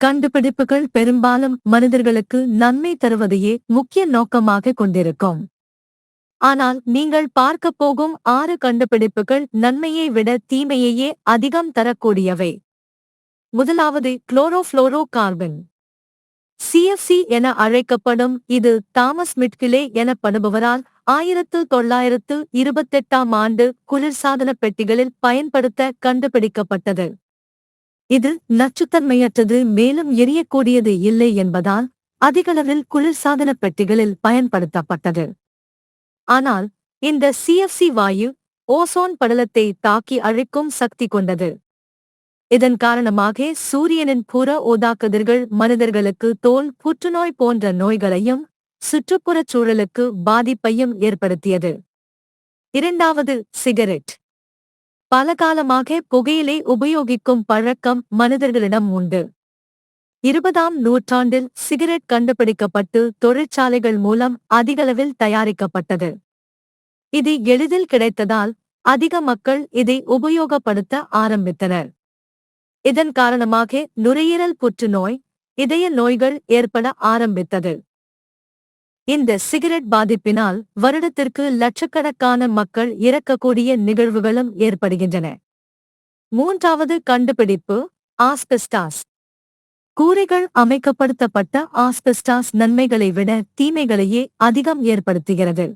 கண்டுபிடிப்புகள் பெரும்பாலும் மனிதர்களுக்கு நன்மை தருவதையே முக்கிய நோக்கமாக கொண்டிருக்கும். ஆனால் நீங்கள் பார்க்கப் போகும் ஆறு கண்டுபிடிப்புகள் நன்மையை விட தீமையையே அதிகம் தரக்கூடியவை. முதலாவது குளோரோஃப்ளோரோ கார்பன் சிஎஃப்சி என அழைக்கப்படும் இது தாமஸ் மிட்கிலே எனப்படுபவரால் ஆயிரத்து தொள்ளாயிரத்து இருபத்தெட்டாம் ஆண்டு குளிர்சாதன பெட்டிகளில் பயன்படுத்த கண்டுபிடிக்கப்பட்டது. இது நச்சுத்தன்மையற்றது மேலும் எரியக்கூடியது இல்லை என்பதால் அதிகளவில் குளிர்சாதன பெட்டிகளில் பயன்படுத்தப்பட்டது. ஆனால் இந்த சிஎஃப்சி வாயு ஓசோன் படலத்தை தாக்கி அழிக்கும் சக்தி கொண்டது. இதன் காரணமாக சூரியனின் புற ஓதாக்குதிர்கள் மனிதர்களுக்கு தோல் புற்றுநோய் போன்ற நோய்களையும் சுற்றுப்புறச் சூழலுக்கு பாதிப்பையும் ஏற்படுத்தியது. இரண்டாவது சிகரெட். பல காலமாக புகையிலை உபயோகிக்கும் பழக்கம் மனிதர்களிடம் உண்டு. இருபதாம் நூற்றாண்டில் சிகரெட் கண்டுபிடிக்கப்பட்டு தொழிற்சாலைகள் மூலம் அதிகளவில் தயாரிக்கப்பட்டது. இது எளிதில் கிடைத்ததால் அதிக மக்கள் இதை உபயோகப்படுத்த ஆரம்பித்தனர். இதன் காரணமாக நுரையீரல் புற்றுநோய் இதய நோய்கள் ஏற்பட ஆரம்பித்தது. இந்த சிகரெட் பாதிப்பினால் வருடத்திற்கு லட்சக்கணக்கான மக்கள் இறக்கக்கூடிய நிகழ்வுகளும் ஏற்படுகின்றன. மூன்றாவது கண்டுபிடிப்பு ஆஸ்பெஸ்டாஸ். கூரைகள் அமைக்கப்படுத்தப்பட்ட ஆஸ்பெஸ்டாஸ் நன்மைகளை விட தீமைகளையே அதிகம் ஏற்படுத்துகிறது.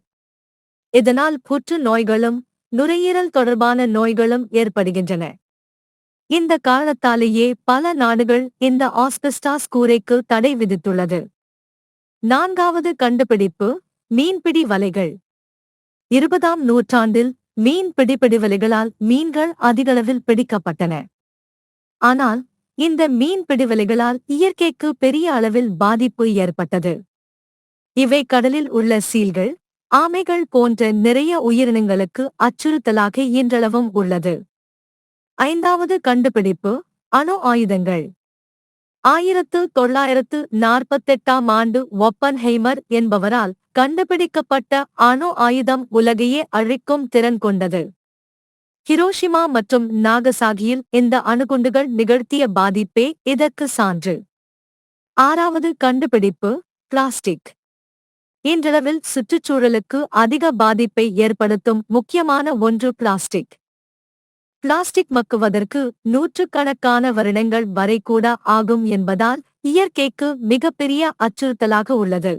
இதனால் புற்று நோய்களும் நுரையீரல் தொடர்பான நோய்களும் ஏற்படுகின்றன. இந்த காரணத்தாலேயே பல நாடுகள் இந்த ஆஸ்பெஸ்டாஸ் கூரைக்கு தடை விதித்துள்ளது. நான்காவது கண்டுபிடிப்பு மீன்பிடி வலைகள். இருபதாம் நூற்றாண்டில் மீன் பிடிப்பிடி வலைகளால் மீன்கள் அதிகளவில் பிடிக்கப்பட்டன. ஆனால் இந்த மீன் பிடிவலைகளால் இயற்கைக்கு பெரிய அளவில் பாதிப்பு ஏற்பட்டது. இவை கடலில் உள்ள சீல்கள் ஆமைகள் போன்ற நிறைய உயிரினங்களுக்கு அச்சுறுத்தலாக இன்றளவும் உள்ளது. ஐந்தாவது கண்டுபிடிப்பு அணு ஆயுதங்கள். ஆயிரத்து தொள்ளாயிரத்து நாற்பத்தெட்டாம் ஆண்டு ஒப்பன்ஹெய்மர் என்பவரால் கண்டுபிடிக்கப்பட்ட அணு ஆயுதம் உலகையே அழிக்கும் திறன் கொண்டது. ஹிரோஷிமா மற்றும் நாகசாகியில் இந்த அணுகுண்டுகள் நிகழ்த்திய பாதிப்பே இதற்கு சான்று. ஆறாவது கண்டுபிடிப்பு பிளாஸ்டிக். இன்றளவில் சுற்றுச்சூழலுக்கு அதிக பாதிப்பை ஏற்படுத்தும் முக்கியமான ஒன்று பிளாஸ்டிக். பிளாஸ்டிக் மக்குவதற்கு நூற்றுக்கணக்கான வருடங்கள் வரை கூட ஆகும் என்பதால் இயற்கைக்கு மிகப்பெரிய அச்சுறுத்தலாக உள்ளது.